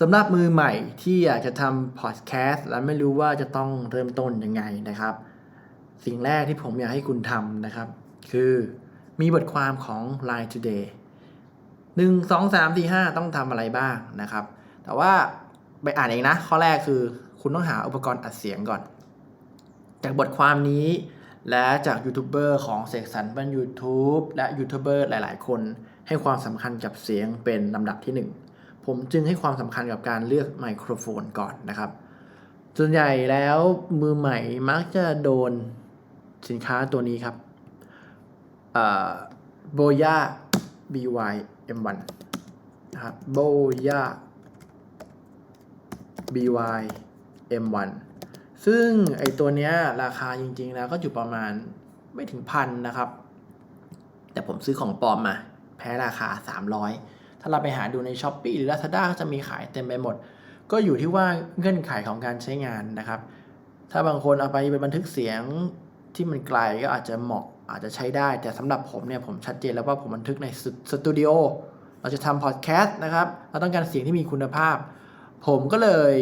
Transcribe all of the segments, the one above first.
สำหรับมือใหม่ที่อยากจะทำพอดแคสต์และไม่รู้ว่าจะต้องเริ่มต้นยังไงนะครับ สิ่งแรกที่ผมอยากให้คุณทำนะครับ คือมีบทความของ Line Today 1 2 3 4 5 ต้องทำอะไรบ้างนะครับ แต่ว่าไปอ่านเองนะ ข้อแรกคือคุณต้องหาอุปกรณ์อัดเสียงก่อน จากบทความนี้และจากยูทูบเบอร์ของเสกสรรบน YouTube และยูทูบเบอร์หลาย ๆ คนให้ความสำคัญกับเสียงเป็นลำดับที่ 1 ผมจึงให้ความสำคัญกับการเลือกไมโครโฟนก่อนนะครับ ส่วนใหญ่แล้วมือใหม่มักจะโดนสินค้าตัวนี้ครับโบย่า BY M1 นะครับโบย่า BY M1 ซึ่งไอตัวเนี้ยราคาจริง ๆ แล้วก็อยู่ประมาณไม่ถึงพันนะครับ แต่ผมซื้อของปลอมมา แพ้ราคา 300 ถ้าเราไปหาดูใน s h อ p e e หรือ Lazada ก็จะมีขายเต็มไปหมด ก็อยู่ที่ว่าเงื่อนไขของการใช้งานนะครับ ถ้าบางคนเอาไปเป็นบันทึกเสียงที่มันไกลก็อาจจะเหมาะอาจจะใช้ได้ แต่สำหรับผมเนี่ยผมชัดเจนแล้วว่าผมบันทึกในสตูดิโอเราจะทำพอดแคสต์นะครับ เราต้องการเสียงที่มีคุณภาพ ผมก็เลย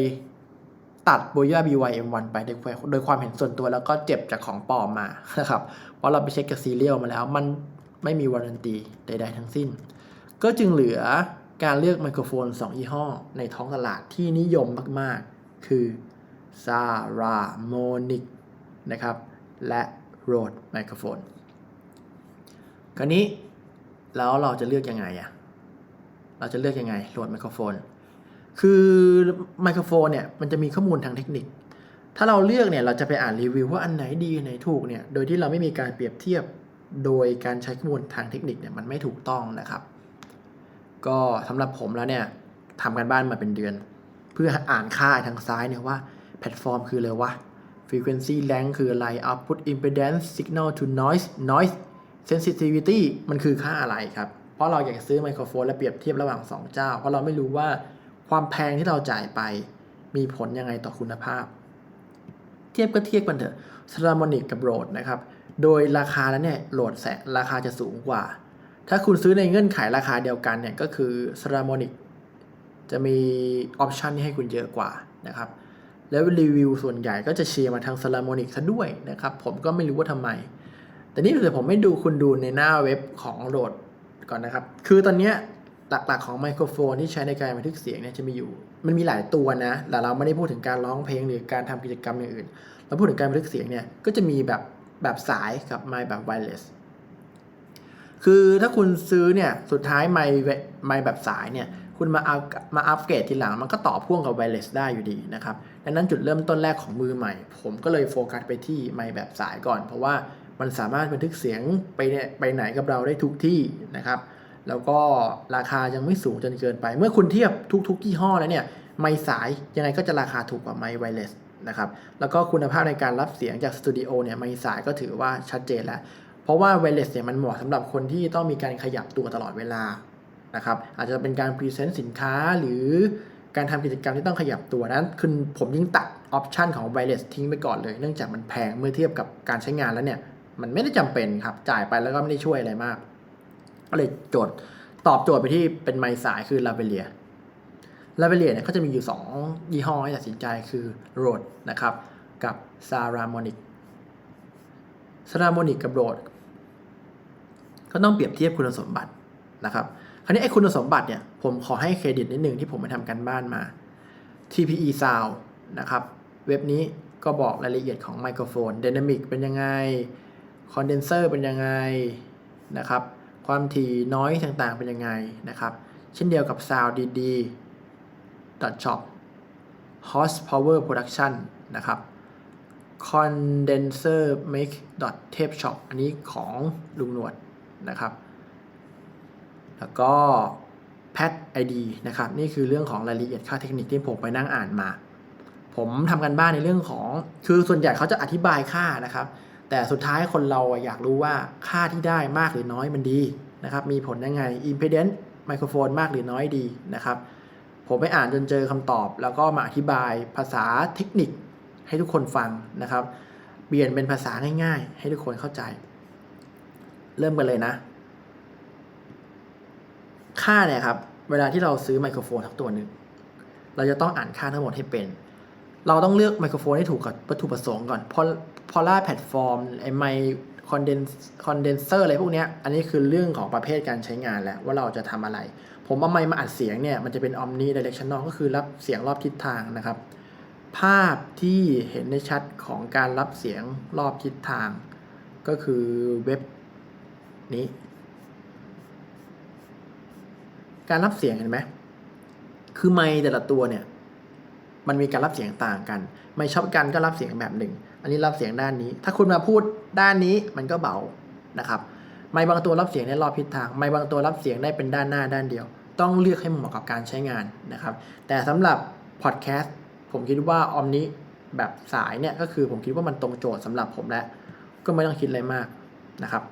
ตัด b o y a BYM1 ไปโดยโดยความเห็นส่วนตัวแล้วก็เจ็บจากของปลอมมานะครับ เพราะเราไปเช็คกับซีเรียลมาแล้ว มันไม่มีวารันตีใดๆทั้งสิ้น ก็จึงเหลือการเลือกไมโครโฟน 2 ยี่ห้อ ในท้องตลาดที่นิยมมาก ๆ คือ s a r a m o n i c นะครับ และ Rode ไมโครโฟน คราวนี้แล้วเราจะเลือกยังไงอะเราจะเลือกยังไง Rode ไมโครโฟน คือไมโครโฟนเนี่ยมันจะมีข้อมูลทางเทคนิค ถ้าเราเลือกเนี่ยเราจะไปอ่านรีวิวว่าอันไหนดีอันไหนถูกเนี่ย โดยที่เราไม่มีการเปรียบเทียบ โดยการใช้ข้อมูลทางเทคนิคเนี่ยมันไม่ถูกต้องนะครับ ก็สำหรับผมแล้วเนี่ยทำกันบ้านมาเป็นเดือน เพื่ออ่านค่าทางซ้ายเนี่ยว่าแพลตฟอร์มคืออะไรวะ frequency length คืออะไร output impedance signal to noise noise sensitivity มันคือค่าอะไรครับ เพราะเราอยากซื้อไมโครโฟนและเปรียบเทียบระหว่าง 2 เจ้า เพราะเราไม่รู้ว่าความแพงที่เราจ่ายไปมีผลยังไงต่อคุณภาพ เทียบก็เทียบกันเถอะ s r a m o n i c กับ Rode นะครับ โดยราคาแล้วเนี่ยโหลดแสราคาจะสูงกว่า ถ้าคุณซื้อในเงื่อนไขราคาเดียวกันเนี่ยก็คือ s r a m o n i c จะมีออปชันที่ให้คุณเยอะกว่านะครับ แล้วรีวิวส่วนใหญ่ก็จะเชียร์มาทาง s r a m o n i c ซะด้วยนะครับ ผมก็ไม่รู้ว่าทำไม แต่นี่เดี๋ยวผมไม่ดูคุณดูในหน้าเว็บของ Rode ก่อนนะครับ คือตอนนี้หลักๆของไมโครโฟนที่ใช้ในการบันทึกเสียงเนี่ยจะมีอยู่ มันมีหลายตัวนะ แต่เราไม่ได้พูดถึงการร้องเพลงหรือการทำกิจกรรมอย่างอื่น เราพูดถึงการบันทึกเสียงเนี่ยก็จะมีแบบแบบสายกับไมค์แบบไวเลส คือถ้าคุณซื้อเนี่ยสุดท้ายไมค์ไมแบบสายเนี่ยคุณมาเอามาอัปเกรดทีหลังมันก็ต่อพ่วงกับไวเลสได้อยู่ดีนะครับดังนั้นจุดเริ่มต้นแรกของมือใหม่ ผมก็เลยโฟกัสไปที่ไมค์แบบสายก่อน เพราะว่ามันสามารถบันทึกเสียงไปเนี่ยไปไหนกับเราได้ทุกที่นะครับ แล้วก็ราคายังไม่สูงจนเกินไป เมื่อคุณเทียบทุกๆยี่ห้อแล้วเนี่ยไมค์สายยังไงก็จะราคาถูกกว่าไมค์ไวเลสนะครับแล้วก็คุณภาพในการรับเสียงจากสตูดิโอเนี่ยไมค์สายก็ถือว่าชัดเจนแล้ว เพราะว่าไวเลสเนี่ยมันเหมาะสำหรับคนที่ต้องมีการขยับตัวตลอดเวลานะครับอาจจะเป็นการพรีเซนต์สินค้าหรือการทำกิจกรรมที่ต้องขยับตัวนั้นคือผมยิ่งตัดออปชันของไวเลสทิ้งไปก่อนเลย เนื่องจากมันแพงเมื่อเทียบกับการใช้งานแล้วเนี่ย มันไม่ได้จำเป็นครับ จ่ายไปแล้วก็ไม่ได้ช่วยอะไรมาก ก็เลยโจทย์ตอบโจทย์ไปที่เป็นไมค์สายคือลาเวเลียลาเวเลียเนี่ยเขาจะมีอยู่ 2 ยี่ห้อให้ตัดสินใจคือ Rode นะครับกับ s a r a m o n i c s a r a m o n i c กับ Rode ก็ต้องเปรียบเทียบคุณสมบัตินะครับ คราวนี้ไอ้คุณสมบัติเนี่ยผมขอให้เครดิตนิดนึงที่ผมไปทำกันบ้านมา TPE Sound นะครับ เว็บนี้ก็บอกรายละเอียดของไมโครโฟน Dynamic เป็นยังไงคอนเดนเซอร์เป็นยังไงนะครับ ความถี่น้อยต่างๆเป็นยังไงนะครับ เช่นเดียวกับ Sound ดีๆ shop horsepower production นะครับ condenser make tape shop อันนี้ของลุงหนวด นะครับ แล้วก็ pad id นะครับ นี่คือเรื่องของรายละเอียดค่าเทคนิคที่ผมไปนั่งอ่านมา ผมทำกันบ้านในเรื่องของ คือส่วนใหญ่เขาจะอธิบายค่านะครับ แต่สุดท้ายคนเราอยากรู้ว่าค่าที่ได้มากหรือน้อยมันดีนะครับ มีผลยังไง impedance ไมโครโฟนมากหรือน้อยดีนะครับ ผมไปอ่านจนเจอคำตอบ แล้วก็มาอธิบายภาษาเทคนิคให้ทุกคนฟังนะครับ เปลี่ยนเป็นภาษาง่ายๆ ให้ทุกคนเข้าใจ เริ่มกันเลยนะ ค่าเนี่ยครับ เวลาที่เราซื้อไมโครโฟนทั้งตัวหนึ่ง เราจะต้องอ่านค่าทั้งหมดให้เป็น เราต้องเลือกไมโครโฟนให้ถูกกับวัตถุประสงค์ก่อนพราะพอล่าแพลตฟอร์มไอไมคอนเดนคอนเดนเซอร์อะไรพวกนี้อันนี้คือเรื่องของประเภทการใช้งานแหละว่าเราจะทำอะไร ผมเอาไมค์มาอัดเสียงเนี่ย มันจะเป็น omni directional ก็คือรับเสียงรอบทิศทางนะครับ ภาพที่เห็นในชัดของการรับเสียงรอบทิศทาง ก็คือเว็บ นี้ การรับเสียงเห็นไหมคือไมค์แต่ละตัวเนี่ย มันมีการรับเสียงต่างกัน ไมค์ช็อปกันก็รับเสียงแบบหนึ่ง อันนี้รับเสียงด้านนี้ ถ้าคุณมาพูดด้านนี้มันก็เบานะครับ ไมค์บางตัวรับเสียงได้รอบทิศทาง ไมค์บางตัวรับเสียงได้เป็นด้านหน้าด้านเดียว ต้องเลือกให้เหมาะกับการใช้งานนะครับ แต่สำหรับพอดแคสต์ผมคิดว่าออมนี้แบบสายเนี่ยก็คือผมคิดว่ามันตรงโจทย์สำหรับผมแล้ว ก็ไม่ต้องคิดอะไรมากนะครับ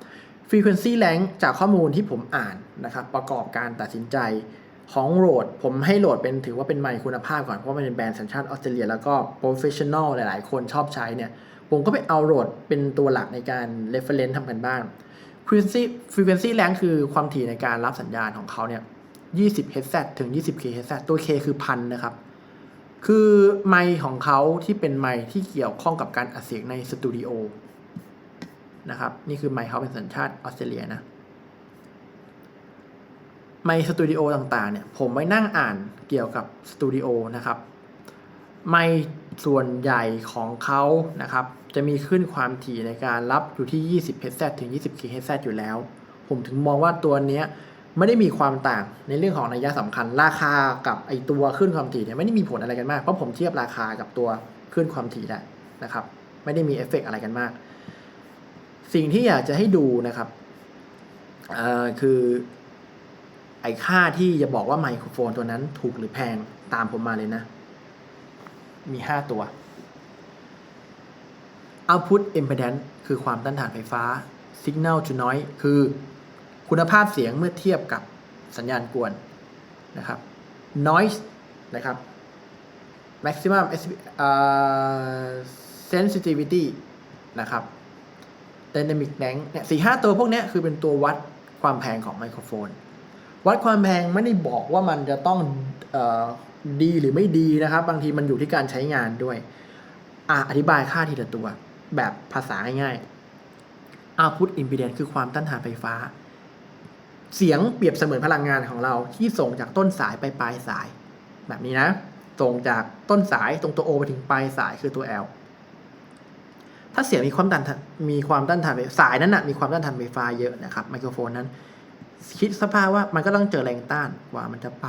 Frequency Rank จากข้อมูลที่ผมอ่านนะครับประกอบการตัดสินใจของโหลด ผมให้โหลดเป็นถือว่าเป็นไมค์คุณภาพก่อน เพราะมันเป็นแบรนด์สัญชาติออสเตรเลียแล้วก็ Professional หลาย ๆ คนชอบใช้เนี่ย ผมก็ไปเอาโหลดเป็นตัวหลักในการ reference ทำกันบ้าน Frequency Frequency Rank คือความถี่ในการรับสัญญาณของเขาเนี่ย 20 Hz ถึง 20 kHz ตัว K คือพันนะครับ คือไมค์ของเขาที่เป็นไมค์ที่เกี่ยวข้องกับการอัดเสียงในสตูดิโอ นะครับ นี่คือไมค์เขาเป็นสัญชาติออสเตรเลียนะไมค์สตูดิโอต่างๆเนี่ยผมไปนั่งอ่านเกี่ยวกับสตูดิโอนะครับไมค์ส่วนใหญ่ของเขานะครับ จะมีขึ้นความถี่ในการรับอยู่ที่ 20 Hz ถึง 20 kHz อยู่แล้ว ผมถึงมองว่าตัวเนี้ยไม่ได้มีความต่างในเรื่องของนัยสำคัญ ราคากับไอตัวขึ้นความถี่เนี่ยไม่ได้มีผลอะไรกันมาก เพราะผมเทียบราคากับตัวขึ้นความถี่ได้นะครับ ไม่ได้มีเอฟเฟกต์อะไรกันมาก สิ่งที่อยากจะให้ดูนะครับคือไอค่าที่จะบอกว่าไมโครโฟนตัวนั้นถูกหรือแพงตามผมมาเลยนะ มี5ตัว Output Impedance คือความต้านทานไฟฟ้า Signal to Noise คือคุณภาพเสียงเมื่อเทียบกับสัญญาณกวนนะครับ noise นะครับ maximum uh, sensitivity นะครับ dynamic range เนี่ยสี่ห้าตัวพวกนี้คือเป็นตัววัดความแพงของไมโครโฟน วัดความแพงไม่ได้บอกว่ามันจะต้องออดีหรือไม่ดีนะครับ บางทีมันอยู่ที่การใช้งานด้วยอะอธิบายค่าทีละตัว แบบภาษาง่ายๆ output impedance คือความต้านทานไฟฟ้า เสียงเปรียบเสมือนพลังงานของเราที่ส่งจากต้นสายไปปลายสาย แบบนี้นะ ส่งจากต้นสายตรงตัว O ไปถึงปลายสายคือตัว L ถ้าเสียงมีความต้านทานมีความต้านทานสายนั้นนะมีความต้านทานไฟฟ้าเยอะนะครับไมโครโฟนนั้น คิดสภาพว่ามันก็ต้องเจอแรงต้านกว่ามันจะไป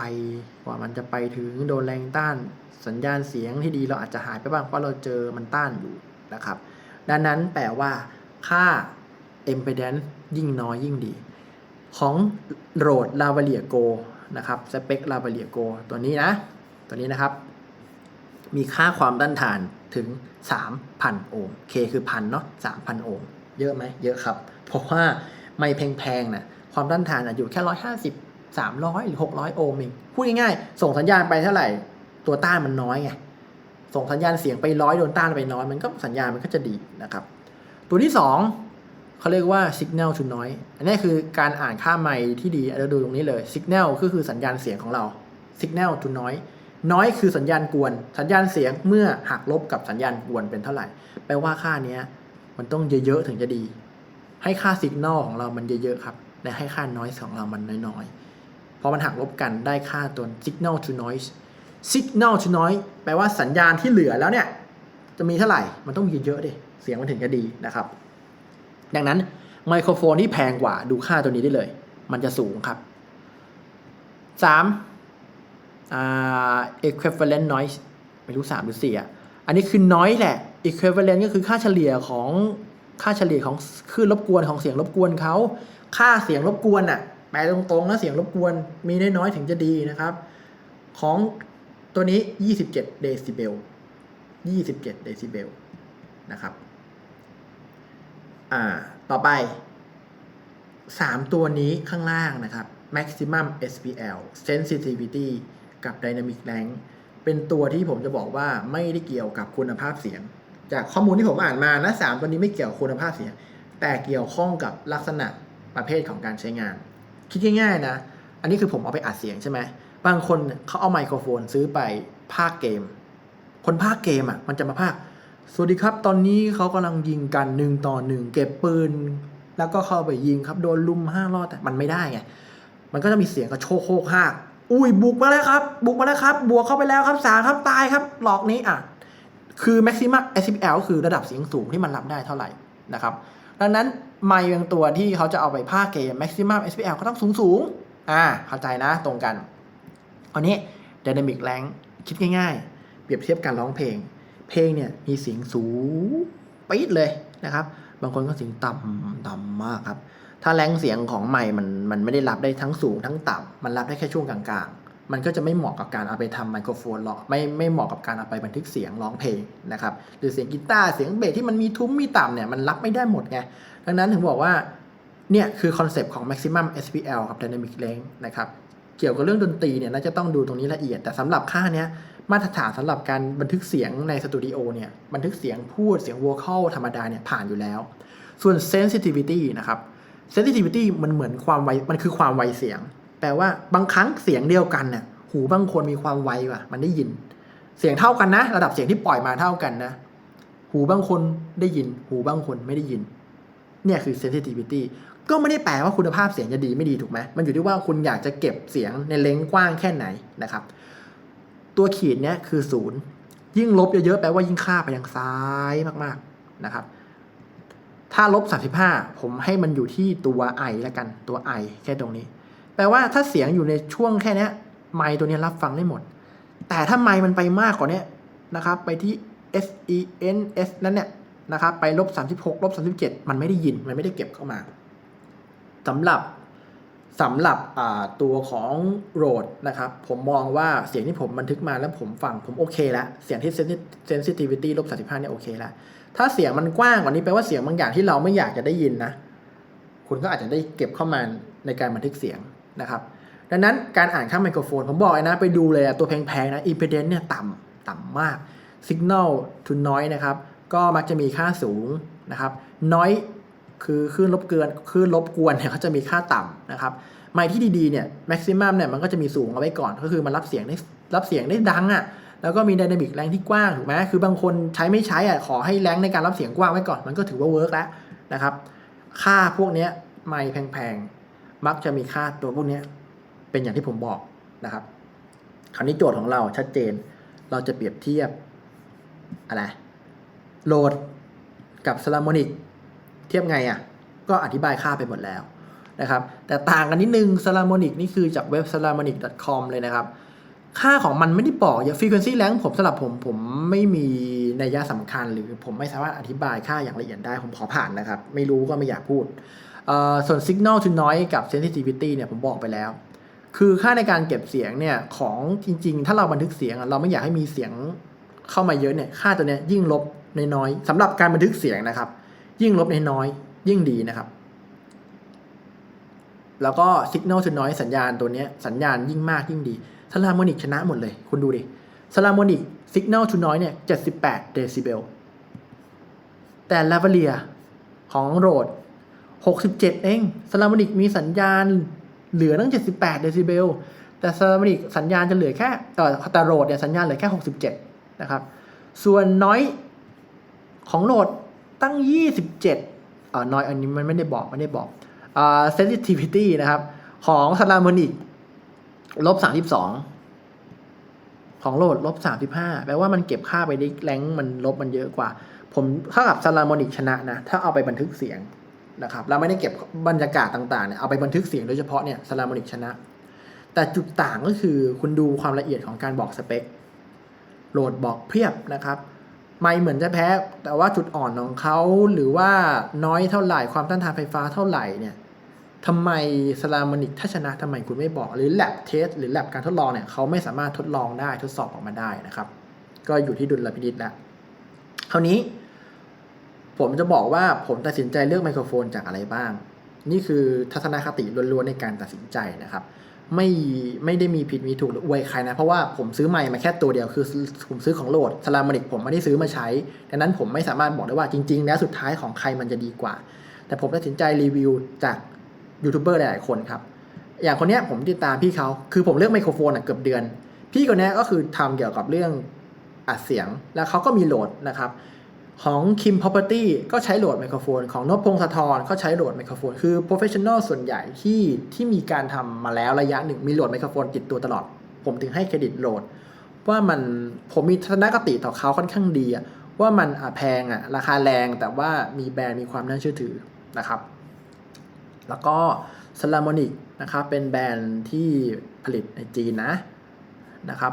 กว่ามันจะไปถึงโดนแรงต้าน สัญญาณเสียงที่ดีเราอาจจะหายไปบ้างเพราะเราเจอมันต้านอยู่นะครับ ดังนั้นแปลว่า ค่า impedance ยิ่งน้อยยิ่งดี ของโหลด Lavalier Go นะครับสเปค Lavalier Go ตัวนี้นะ ตัวนี้นะครับ มีค่าความต้านทานถึง 3,000 โอห์ม K คือพันเนาะ 3,000 โอห์ม เยอะไหม เยอะครับ เพราะว่าไม่แพงๆนะความต้านทานอยู่แค่ 150 300 หรือ 600 โอห์มเอง พูดง่ายๆ ส่งสัญญาณไปเท่าไหร่ ตัวต้านมันน้อยไง ส่งสัญญาณเสียงไปร้อยโดนต้านไปน้อย มันก็สัญญาณมันก็จะดีนะครับ ตัวที่ 2เขาเรียกว่า signal to noise อันนี้คือการอ่านค่าไมค์ที่ดีเราดูตรงนี้เลย signal ก็คือสัญญาณเสียงของเรา signal to noise noise คือสัญญาณกวน สัญญาณเสียงเมื่อหักลบกับสัญญาณกวนเป็นเท่าไหร่ แปลว่าค่าเนี้ย มันต้องเยอะๆถึงจะดี ให้ค่า signal ของเรามันเยอะๆครับ และให้ค่า noise ของเรามันน้อยๆพอมันหักลบกันได้ค่าตัว signal to noise signal to noise แปลว่าสัญญาณที่เหลือแล้วเนี่ย จะมีเท่าไหร่ มันต้องเยอะๆดิเสียงมันถึงจะดีนะครับ ดังนั้นไมโครโฟนที่แพงกว่าดูค่าตัวนี้ได้เลย มันจะสูงครับ 3. อ่า equivalent noise ไม่รู้ 3 หรือ 4 อะ อันนี้คือ noise แหละ equivalent ก็คือค่าเฉลี่ยของค่าเฉลี่ยของคลื่นรบกวนของเสียงรบกวนเขาค่าเสียงรบกวนอะแปลตรงๆนะเสียงรบกวนมีน้อยๆถึงจะดีนะครับ ของตัวนี้ 27 เดซิเบล 27 เดซิเบลนะครับ อ่า ต่อไป 3 ตัวนี้ข้างล่างนะครับ maximum SPL sensitivity กับ dynamic range เป็นตัวที่ผมจะบอกว่าไม่ได้เกี่ยวกับคุณภาพเสียง จากข้อมูลที่ผมอ่านมานะสามตัวนี้ไม่เกี่ยวคุณภาพเสียง แต่เกี่ยวข้องกับลักษณะประเภทของการใช้งาน คิดง่ายๆนะ อันนี้คือผมเอาไปอัดเสียงใช่ไหมบางคนเขาเอาไมโครโฟนซื้อไปภาคเกม คนภาคเกมอะมันจะมาภาคสวัสดีครับ ตอนนี้เขากำลังยิงกันหนึ่งต่อหนึ่งเก็บปืน แล้วก็เข้าไปยิงครับโดนลุมห้ารอดแต่มันไม่ได้ไงมันก็จะมีเสียงกระโชกโคกหาก อุ้ยบุกมาแล้วครับ บุกมาแล้วครับ บวกเข้าไปแล้วครับสามครับตายครับหลอกนี้อะ คือ maximum SPL คือระดับเสียงสูงที่มันรับได้เท่าไหร่นะครับ ดังนั้นไมค์บางตัวที่เขาจะเอาไปภาคเกม maximum SPL ก็ต้องสูงสูงอ่าเข้าใจนะตรงกันอันนี้ dynamic range คิดง่ายๆ เปรียบเทียบการร้องเพลง เพลงเนี่ยมีเสียงสูงปี๊ดเลยนะครับ บางคนก็เสียงต่ำต่ำมากครับ ถ้าแรงเสียงของไมค์มันมันไม่ได้รับได้ทั้งสูงทั้งต่ำมันรับได้แค่ช่วงกลางๆ มันก็จะไม่เหมาะกับการเอาไปทำไมโครโฟนหรอกไม่ไม่เหมาะกับการเอาไปบันทึกเสียงร้องเพลงนะครับหรือเสียงกีตาร์เสียงเบสที่มันมีทุ้มมีต่ำเนี่ยมันรับไม่ได้หมดไงดังนั้นถึงบอกว่าเนี่ยคือคอนเซปต์ของ maximum SPL กับ dynamic range นะครับเกี่ยวกับเรื่องดนตรีเนี่ยน่าจะต้องดูตรงนี้ละเอียด แต่สำหรับค่าเนี้ยมาตรฐานสำหรับการบันทึกเสียงในสตูดิโอเนี่ยบันทึกเสียงพูดเสียง vocal ธรรมดาเนี่ยผ่านอยู่แล้ว ส่วน sensitivity นะครับ sensitivity มันเหมือนความไวมันคือความไวเสียง แปลว่าบางครั้งเสียงเดียวกันเนี่ยหูบางคนมีความไวว่ะ มันได้ยิน เสียงเท่ากันนะ ระดับเสียงที่ปล่อยมาเท่ากันนะ หูบางคนได้ยิน หูบางคนไม่ได้ยิน เนี่ยคือ sensitivity ก็ไม่ได้แปลว่าคุณภาพเสียงจะดีไม่ดีถูกไหมมันอยู่ที่ว่าคุณอยากจะเก็บเสียงในเลนส์กว้างแค่ไหนนะครับ ตัวขีดเนี้ยคือศูนย์ยิ่งลบเยอะๆแปลว่ายิ่งค่าไปทางซ้ายมากๆนะครับ ถ้าลบ35 ผมให้มันอยู่ที่ตัว i ล้วกันตัว i แค่ตรงนี้ แปลว่าถ้าเสียงอยู่ในช่วงแค่นี้ไมตัวนี้รับฟังได้หมด แต่ถ้าไมมันไปมากกว่านี้นะครับ ไปที่ s e n s นั้นเนี่ยนะครับ ไปลบ36ลบ37 มันไม่ได้ยิน มันไม่ได้เก็บเข้ามาสำหรับสำหรับตัวของโรดนะครับ ผมมองว่าเสียงที่ผมบันทึกมาแล้วผมฟังผมโอเคแล้ว เสียงที่ sensitivity ลบ35เนี่ยโอเคแล้ว ถ้าเสียงมันกว้างกว่านี้แปลว่าเสียงบางอย่างที่เราไม่อยากจะได้ยินนะ คุณก็อาจจะได้เก็บเข้ามาในการบันทึกเสียงนะครับ ดังนั้นการอ่านข้างไมโครโฟน ผมบอกเลยนะ ไปดูเลยอะตัวแพงๆนะ impedance เนี่ยต่ำต่ำมาก signal to noise นะครับ ก็มักจะมีค่าสูงนะครับ noise คือคลื่นรบเกินคลื่นรบกวนเนี่ยเขาจะมีค่าต่ำนะครับไมค์ที่ดีๆเนี่ย maximum เนี่ยมันก็จะมีสูงเอาไว้ก่อน ก็คือมันรับเสียงได้รับเสียงได้ดังอะ่ะ แล้วก็มีไดนามิกแรงที่กว้างถูกไหมคือบางคนใช้ไม่ใช้อะขอให้แรงในการรับเสียงกว้างไว้ก่อน มันก็ถือว่าเวิร์กแล้วนะครับ ค่าพวกนี้ไมค์แพงๆ มักจะมีค่าตัวพวกนี้เป็นอย่างที่ผมบอกนะครับ คราวนี้โจทย์ของเราชัดเจน เราจะเปรียบเทียบอะไร โหลดกับสลามอนิกเทียบไงอะ ก็อธิบายค่าไปหมดแล้วนะครับ แต่ต่างกันนิดนึง s a l a m o n i c นี่คือจากเว็บ s a l a m o n i c com เลยนะครับ ค่าของมันไม่ได้บอกอย่าง frequency range ผมสำหรับผมผมไม่มีนัยยะสำคัญ หรือผมไม่สามารถอธิบายค่าอย่างละเอียดได้ ผมขอผ่านนะครับ ไม่รู้ก็ไม่อยากพูด ส่วน signal to noise กับ sensitivity เนี่ยผมบอกไปแล้ว คือค่าในการเก็บเสียงเนี่ยของจริง ๆ ถ้าเราบันทึกเสียง เราไม่อยากให้มีเสียงเข้ามาเยอะเนี่ยค่าตัวเนี้ยยิ่งลบน้อยๆสำหรับการบันทึกเสียงนะครับ ยิ่งลบน้อยๆยิ่งดีนะครับแล้วก็ signal to noise สัญญาณตัวนี้สัญญาณยิ่งมากยิ่งดี สลามอนิกชนะหมดเลย คุณดูดิสลามอนิก signal to noise เนี่ย 78 เดซิเบล แต่ลา v เลียของโรด 67 เองสลามอนิกมีสัญญาณเหลือตั้ง 78 เดซิเบล แต่สลามอนิกสัญญาณจะเหลือแค่เออแต่โรดเนี่ยสัญญาณเหลือแค่ 67 นะครับ ส่วนน้อยของโหลดตั้ง 27เอ่อน้อยอันนี้มันไม่ได้บอกไม่ได้บอกอ่า sensitivity นะครับ ของสลามอนิก ลบ32ของโหลดลบ35แปลว่ามันเก็บค่าไปได้แรงมันลบมันเยอะกว่า ผมเท่ากับสลามอนิกชนะนะ ถ้าเอาไปบันทึกเสียงนะครับเราไม่ได้เก็บบรรยากาศต่างๆเนี่ยเอาไปบันทึกเสียงโดยเฉพาะเนี่ยสลามอนิกชนะ แต่จุดต่างก็คือคุณดูความละเอียดของการบอกสเปคโหลดบอกเพียบนะครับไม่เหมือนจะแพ้ แต่ว่าจุดอ่อนของเขาหรือว่าน้อยเท่าไหร่ความต้านทานไฟฟ้าเท่าไหร่เนี่ย ทำไมสลามอนิกถ้าชนะทำไมคุณไม่บอก หรือ lab test หรือ lab การทดลองเนี่ยเขาไม่สามารถทดลองได้ทดสอบออกมาได้นะครับ ก็อยู่ที่ดุลพินิจแล้วคราวนี้ผมจะบอกว่าผมตัดสินใจเลือกไมโครโฟนจากอะไรบ้าง นี่คือทัศนคติล้วนๆในการตัดสินใจนะครับ ไม่ไม่ได้มีผิดมีถูกหรืออวยใครนะ เพราะว่าผมซื้อไมค์มาแค่ตัวเดียวคือผมซื้อของโหลดสลามอนิกผมไม่ได้ซื้อมาใช้ดังนั้นผมไม่สามารถบอกได้ว่าจริง ๆ แล้วสุดท้ายของใครมันจะดีกว่า แต่ผมตัดสินใจรีวิวจาก ยูทูบเบอร์หลายๆคนครับ อย่างคนเนี้ยผมติดตามพี่เขาคือผมเลือกไมโครโฟนอะเกือบเดือน พี่คนนี้ก็คือทำเกี่ยวกับเรื่องอัดเสียง แล้วเขาก็มีโหลดนะครับ ของ Kim Property ก็ใช้โหลดไมโครโฟน ของนพพงศธรก็ใช้โหลดไมโครโฟน คือ professional ส่วนใหญ่ที่ที่มีการทำมาแล้วระยะหนึ่งมีโหลดไมโครโฟนติดตัวตลอด ผมถึงให้เครดิตโหลด ว่ามันผมมีทัศนคติต่อเขาค่อนข้างดีว่ามันแพงอะราคาแรงแต่ว่ามีแบรนด์มีความน่าเชื่อถือนะครับ แล้วก็ s l a m o n i c นะครับเป็นแบรนด์ที่ผลิตในจีนนะนะครับ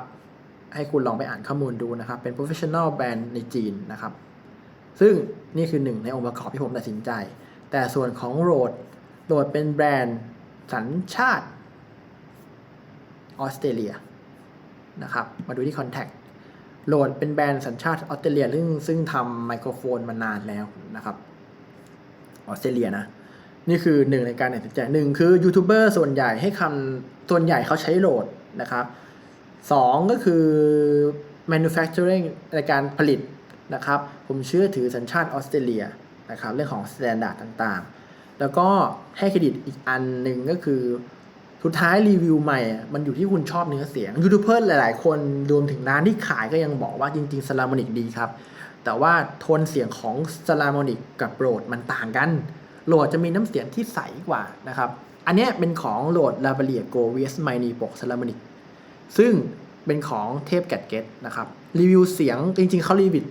ให้คุณลองไปอ่านข้อมูลดูนะครับ เป็น professional แบรนด์ในจีนนะครับ ซึ่งนี่คือหนึ่งในองค์ประกอบที่ผมตัดสินใจ แต่ส่วนของโรดโรดเป็นแบรนด์สัญชาติออสเตรเลียนะครับ มาดูที่ Contact โหลดเป็นแบรนด์สัญชาติออสเตรเลียซึ่งซึ่งทำไมโครโฟนมานานแล้วนะครับ ออสเตรเลียนะ นี่คือหนึ่งในการตัดสินใจหนึ่งคือยูทูบเบอร์ส่วนใหญ่ให้คำส่วนใหญ่เขาใช้โหลดนะครับสองก็คือ manufacturing ในการผลิตนะครับ ผมเชื่อถือสัญชาติออสเตรเลียนะครับเรื่องของ s t ต n d า r d ต่างๆ แล้วก็ให้เครดิตอีกอันหนึ่งก็คือสุดท้ายรีวิวใหม่ มันอยู่ที่คุณชอบเนื้อเสียงยูทูบเบอร์หลายๆ คนรวมถึงร้านที่ขายก็ยังบอกว่าจริงๆ s ลามอนิกดีครับ แต่ว่าโทนเสียงของสลามอนิกกับโรดมันต่างกัน โหลดจะมีน้ำเสียงที่ใสกว่านะครับ อันนี้เป็นของโหลด l a v a l i e r Go vs Mini ปก s ลามอนิกซึ่งเป็นของเทพแกดเก็ตนะครับรีวิวเสียงจริงๆเขารีวิว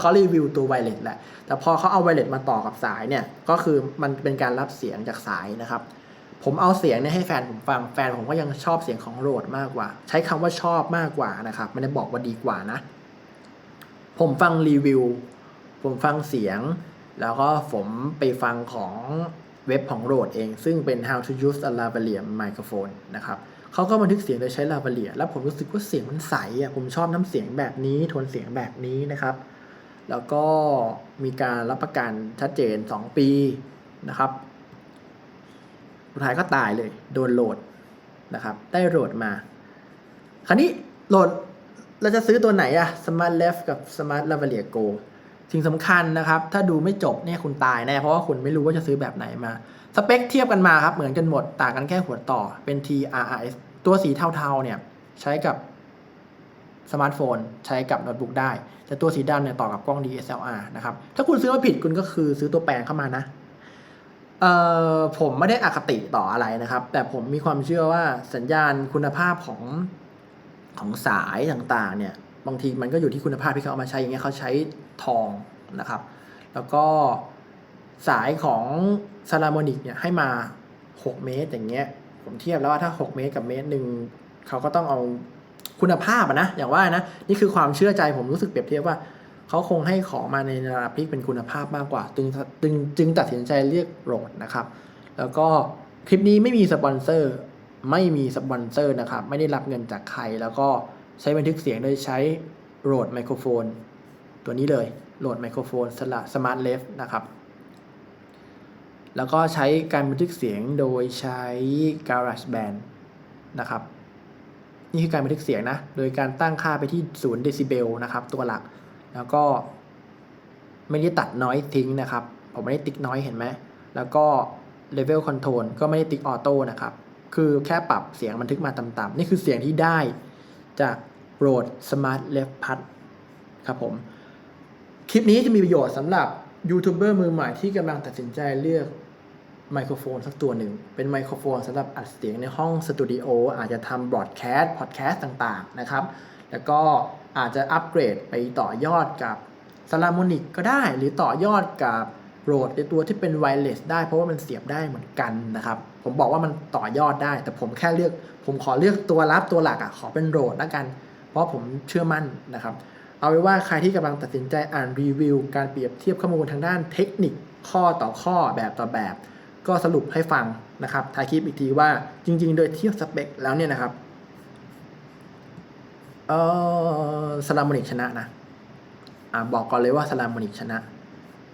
เขารีวิวตัวไวเลสแหละแต่พอเขาเอาไวเลสมาต่อกับสายเนี่ยก็คือมันเป็นการรับเสียงจากสายนะครับ ผมเอาเสียงเนี่ยให้แฟนผมฟังแฟนผมก็ยังชอบเสียงของโรดมากกว่า ใช้คำว่าชอบมากกว่านะครับไม่ได้บอกว่าดีกว่านะ ผมฟังรีวิว ผมฟังเสียง แล้วก็ผมไปฟังของเว็บของโรดเอง ซึ่งเป็น how to use a lavalier microphone นะครับเขาก็บันทึกเสียงโดยใช้ lavalier แล้วผมรู้สึกว่าเสียงมันใสอะผมชอบน้ำเสียงแบบนี้โทนเสียงแบบนี้นะครับ แล้วก็มีการรับประกันชัดเจน 2 ปีนะครับสุดท้ายก็ตายเลยโดนโหลดนะครับ ได้โหลดมา คราวนี้โหลดเราจะซื้อตัวไหนอะ Smart Left กับ Smart Lavalier Go สิ่งสำคัญนะครับ ถ้าดูไม่จบเนี่ยคุณตายแน่เพราะว่าคุณไม่รู้ว่าจะซื้อแบบไหนมาสเปคเทียบกันมาครับเหมือนกันหมดต่างกันแค่หัวต่อเป็น TRRS ตัวสีเทาๆเนี่ยใช้กับสมาร์ทโฟนใช้กับโน้ตบุ๊กได้ แต่ตัวสีดำเนี่ยต่อกับกล้อง DSLR นะครับ ถ้าคุณซื้อมาผิดคุณก็คือซื้อตัวแปลงเข้ามานะ เอ่อผมไม่ได้อคติต่ออะไรนะครับ แต่ผมมีความเชื่อว่าสัญญาณคุณภาพของของสายต่างๆ เนี่ย บางทีมันก็อยู่ที่คุณภาพที่เขาเอามาใช้อย่างเงี้ยเขาใช้ทองนะครับ แล้วก็สายของซาลามอนิกเนี่ยให้มา 6 เมตรอย่างเงี้ยผมเทียบแล้วว่าถ้า 6 เมตรกับเมตรหนึ่งเขาก็ต้องเอาคุณภาพนะอย่างว่านะนี่คือความเชื่อใจผมรู้สึกเปรียบเทียบว่าเขาคงให้ของมาในระดับที่เป็นคุณภาพมากกว่า จึงจึงจึงตัดสินใจเรียกโหลดนะครับ แล้วก็คลิปนี้ไม่มีสปอนเซอร์ไม่มีสปอนเซอร์นะครับ ไม่ได้รับเงินจากใครแล้วก็ ใช้บันทึกเสียงโดยใช้โหลดไมโครโฟน ตัวนี้เลยโหลดไมโครโฟนสละสมาร์ทเลฟนะครับ แล้วก็ใช้การบันทึกเสียงโดยใช้ GarageBand นะครับ นี่คือการบันทึกเสียงนะ โดยการตั้งค่าไปที่0เดซิเบลนะครับ ตัวหลัก แล้วก็ไม่ได้ตัดน้อยทิ้งนะครับ ผมไม่ได้ติ๊กน้อยเห็นไหม แล้วก็เลเวลคอนโทรลก็ไม่ได้ติ๊กออโต้นะครับ คือแค่ปรับเสียงบันทึกมาต่ำๆนี่คือเสียงที่ได้จาก Rode Smart Left Pad ครับผม คลิปนี้จะมีประโยชน์สำหรับยูทูบเบอร์มือใหม่ที่กำลังตัดสินใจเลือกไมโครโฟนสักตัวหนึ่ง เป็นไมโครโฟนสำหรับอัดเสียงในห้องสตูดิโออาจจะทำบ r อ a แคสต์พอดแคสต์ต่างๆ นะครับ แล้วก็อาจจะอัปเกรดไปต่อยอดกับ s ลามอนิกก็ได้ หรือต่อยอดกับโรดในตัวที่เป็นไวเลสได้เพราะว่ามันเสียบได้เหมือนกันนะครับ ผมบอกว่ามันต่อยอดได้ แต่ผมแค่เลือก ผมขอเลือกตัวรับตัวหลักอะขอเป็นโรดแล้วกัน ราะผมเชื่อมั่นนะครับ เอาไว้ว่าใครที่กำลังตัดสินใจอ่านรีวิว การเปรียบเทียบข้อมูลทางด้านเทคนิคข้อต่อข้อแบบต่อแบบ ก็สรุปให้ฟังนะครับท้ายคลิปอีกทีว่าจริง ๆ โดยเทียบสเปคแล้วเนี่ยนะครับเออสลามอนิกชนะนะอ่าบอกก่อนเลยว่าสลามอนิกชนะ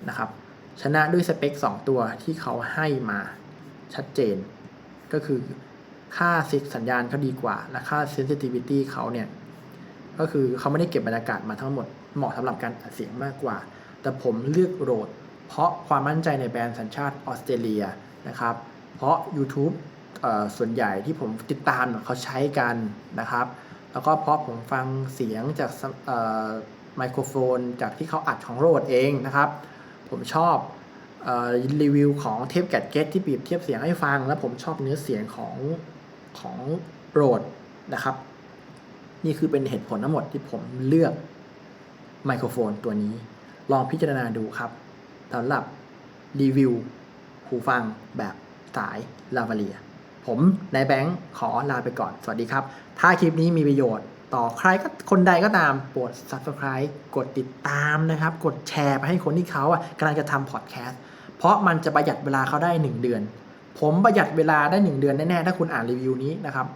นะครับ ชนะด้วยสเปค 2 ตัวที่เขาให้มาชัดเจน ก็คือค่าซิกสัญญาณเขาดีกว่า และค่า sensitivity เขาเนี่ย ก็คือเขาไม่ได้เก็บบรรยากาศมาทั้งหมดเหมาะสำหรับการอัดเสียงมากกว่า แต่ผมเลือกโรด เพราะความมั่นใจในแบรนด์สัญชาติออสเตรเลียนะครับเพราะ YouTube ส่วนใหญ่ที่ผมติดตามเขาใช้กันนะครับ แล้วก็เพราะผมฟังเสียงจากไมโครโฟนจากที่เขาอัดของโรดเองนะครับ ผมชอบออรีวิวของเทปแกดเก็ตที่เปรียบเทียบเสียงให้ฟัง แล้วผมชอบเนื้อเสียงของของโรดนะครับ นี่คือเป็นเหตุผลทั้งหมดที่ผมเลือกไมโครโฟนตัวนี้ ลองพิจารณาดูครับสำหรับรีวิวหูฟังแบบสายลาวาเลีย ผมนายแบงค์ขอลาไปก่อน สวัสดีครับ ถ้าคลิปนี้มีประโยชน์ต่อใครก็คนใดก็ตามโปรด subscribe กดติดตามนะครับ กดแชร์ไปให้คนที่เขาอะกำลังจะทำพอดแคสต์เพราะมันจะประหยัดเวลาเขาได้ 1 เดือน ผมประหยัดเวลาได้ 1 เดือนแน่ๆถ้าคุณอ่านรีวิวนี้นะครับ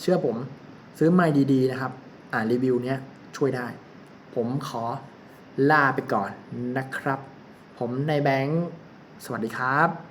เชื่อผม ซื้อไม่ดีๆนะครับ อ่านรีวิวเนี้ยช่วยได้ ผมขอลาไปก่อนนะครับ ผมนายแบงค์สวัสดีครับ